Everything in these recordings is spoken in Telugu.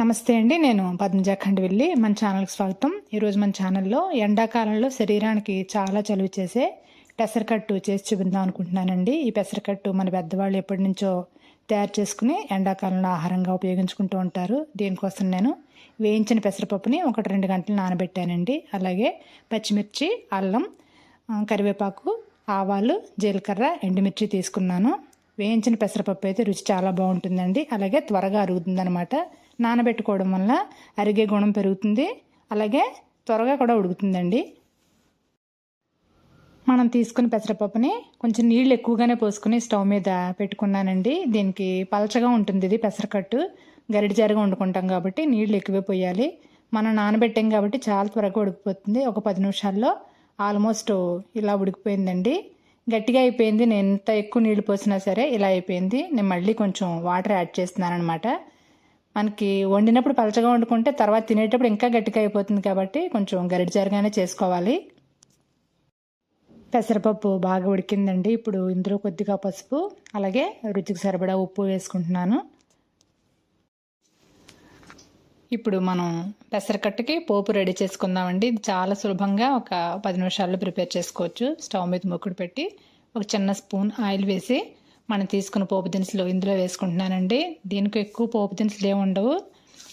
నమస్తే అండి నేను పద్మజాఖండ్ వెళ్ళి మన ఛానల్కి స్వాగతం. ఈరోజు మన ఛానల్లో ఎండాకాలంలో శరీరానికి చాలా చలువ చేసే పెసరకట్టు చేసి చూపిద్దాం అనుకుంటున్నానండి. ఈ పెసరకట్టు మన పెద్దవాళ్ళు ఎప్పటి నుంచో తయారు చేసుకుని ఎండాకాలంలో ఆహారంగా ఉపయోగించుకుంటూ ఉంటారు. దీనికోసం నేను వేయించిన పెసరపప్పుని ఒకటి రెండు గంటలు నానబెట్టానండి. అలాగే పచ్చిమిర్చి అల్లం కరివేపాకు ఆవాలు జీలకర్ర ఎండుమిర్చి తీసుకున్నాను. వేయించిన పెసరపప్పు అయితే రుచి చాలా బాగుంటుందండి. అలాగే త్వరగా అరుగుతుందనమాట నానబెట్టుకోవడం వల్ల అరిగే గుణం పెరుగుతుంది. అలాగే త్వరగా కూడా ఉడుకుతుందండి. మనం తీసుకున్న పెసరపప్పుని కొంచెం నీళ్ళు ఎక్కువగానే పోసుకుని స్టవ్ మీద పెట్టుకున్నానండి. దీనికి పలచగా ఉంటుంది ఇది పెసరకట్టు. గరిడి జారుగా వండుకుంటాం కాబట్టి నీళ్ళు ఎక్కువే పోయాలి. మనం నానబెట్టాం కాబట్టి చాలా త్వరగా ఉడికిపోతుంది. ఒక పది నిమిషాల్లో ఆల్మోస్ట్ ఇలా ఉడికిపోయిందండి. గట్టిగా అయిపోయింది. నేను ఎంత ఎక్కువ నీళ్ళు పోసినా సరే ఇలా అయిపోయింది. నేను మళ్ళీ కొంచెం వాటర్ యాడ్ చేస్తున్నాను అనమాట మనకి వండినప్పుడు పలచగా వండుకుంటే తర్వాత తినేటప్పుడు ఇంకా గట్టిగా అయిపోతుంది కాబట్టి కొంచెం గరిడి జారుగానే చేసుకోవాలి. పెసరపప్పు బాగా ఉడికిందండి. ఇప్పుడు ఇందులో కొద్దిగా పసుపు అలాగే రుచికి సరిపడా ఉప్పు వేసుకుంటున్నాను. ఇప్పుడు మనం పెసరకట్టుకి పోపు రెడీ చేసుకుందామండి. ఇది చాలా సులభంగా ఒక పది నిమిషాల్లో ప్రిపేర్ చేసుకోవచ్చు. స్టవ్ మీద మొక్కుడు పెట్టి ఒక చిన్న స్పూన్ ఆయిల్ వేసి మనం తీసుకున్న పోపు దినుసులు ఇందులో వేసుకుంటున్నానండి. దీనికి ఎక్కువ పోపు దినుసులు ఏమి ఉండవు.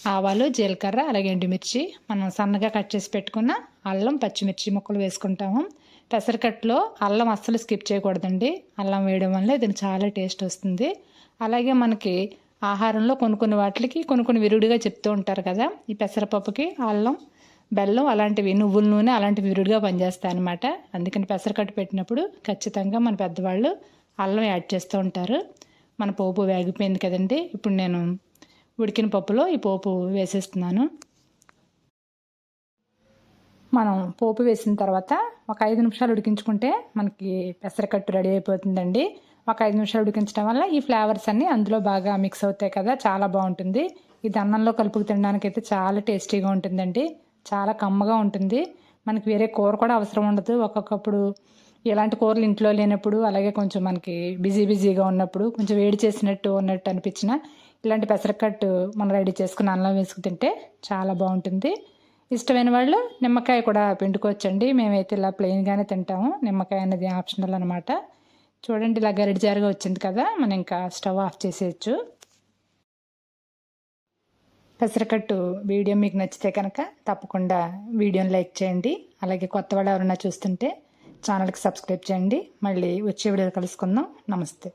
ఆవాలు జీలకర్ర అలాగే ఎండుమిర్చి. మనం సన్నగా కట్ చేసి పెట్టుకున్న అల్లం పచ్చిమిర్చి ముక్కలు వేసుకుంటాము. పెసరకట్టులో అల్లం అస్సలు స్కిప్ చేయకూడదండి. అల్లం వేయడం వల్ల దీనికి చాలా టేస్ట్ వస్తుంది. అలాగే మనకి ఆహారంలో కొన్ని కొన్ని వాటికి కొన్ని కొన్ని విరుడుగా చెప్తూ ఉంటారు కదా. ఈ పెసరపప్పుకి అల్లం బెల్లం అలాంటివి నువ్వుల నూనె అలాంటివి విరుడుగా పనిచేస్తాయి అనమాట అందుకని పెసరకట్టు పెట్టినప్పుడు ఖచ్చితంగా మన పెద్దవాళ్ళు అల్లం యాడ్ చేస్తూ ఉంటారు. మన పోపు వేగిపోయింది కదండి. ఇప్పుడు నేను ఉడికిన పప్పులో ఈ పోపు వేసేస్తున్నాను. మనం పోపు వేసిన తర్వాత ఒక ఐదు నిమిషాలు ఉడికించుకుంటే మనకి పెసరకట్టు రెడీ అయిపోతుందండి. ఒక ఐదు నిమిషాలు ఉడికించడం వల్ల ఈ ఫ్లేవర్స్ అన్నీ అందులో బాగా మిక్స్ అవుతాయి కదా. చాలా బాగుంటుంది. ఇది అన్నంలో కలుపుకు తినడానికి అయితే చాలా టేస్టీగా ఉంటుందండి. చాలా కమ్మగా ఉంటుంది. మనకి వేరే కూర కూడా అవసరం ఉండదు. ఒక్కొక్కప్పుడు ఇలాంటి కూరలు ఇంట్లో లేనప్పుడు అలాగే కొంచెం మనకి బిజీ బిజీగా ఉన్నప్పుడు కొంచెం వేడి చేసినట్టు ఉన్నట్టు అనిపించిన ఇలాంటి పెసరకట్టు మనం రెడీ చేసుకుని అన్నం వేసుకు తింటే చాలా బాగుంటుంది. ఇష్టమైన వాళ్ళు నిమ్మకాయ కూడా పిండుకోవచ్చండి. మేమైతే ఇలా ప్లెయిన్గానే తింటాము. నిమ్మకాయ అనేది ఆప్షనల్ అనమాట చూడండి ఇలా గరిడి జారుగా వచ్చింది కదా మనం ఇంకా స్టవ్ ఆఫ్ చేసేయచ్చు. పెసరకట్టు వీడియో మీకు నచ్చితే కనుక తప్పకుండా వీడియోని లైక్ చేయండి. అలాగే కొత్త వాళ్ళు ఎవరైనా చూస్తుంటే ఛానల్కి సబ్స్క్రైబ్ చేయండి. మళ్ళీ వచ్చే వీడియో కలుసుకుందాం. నమస్తే.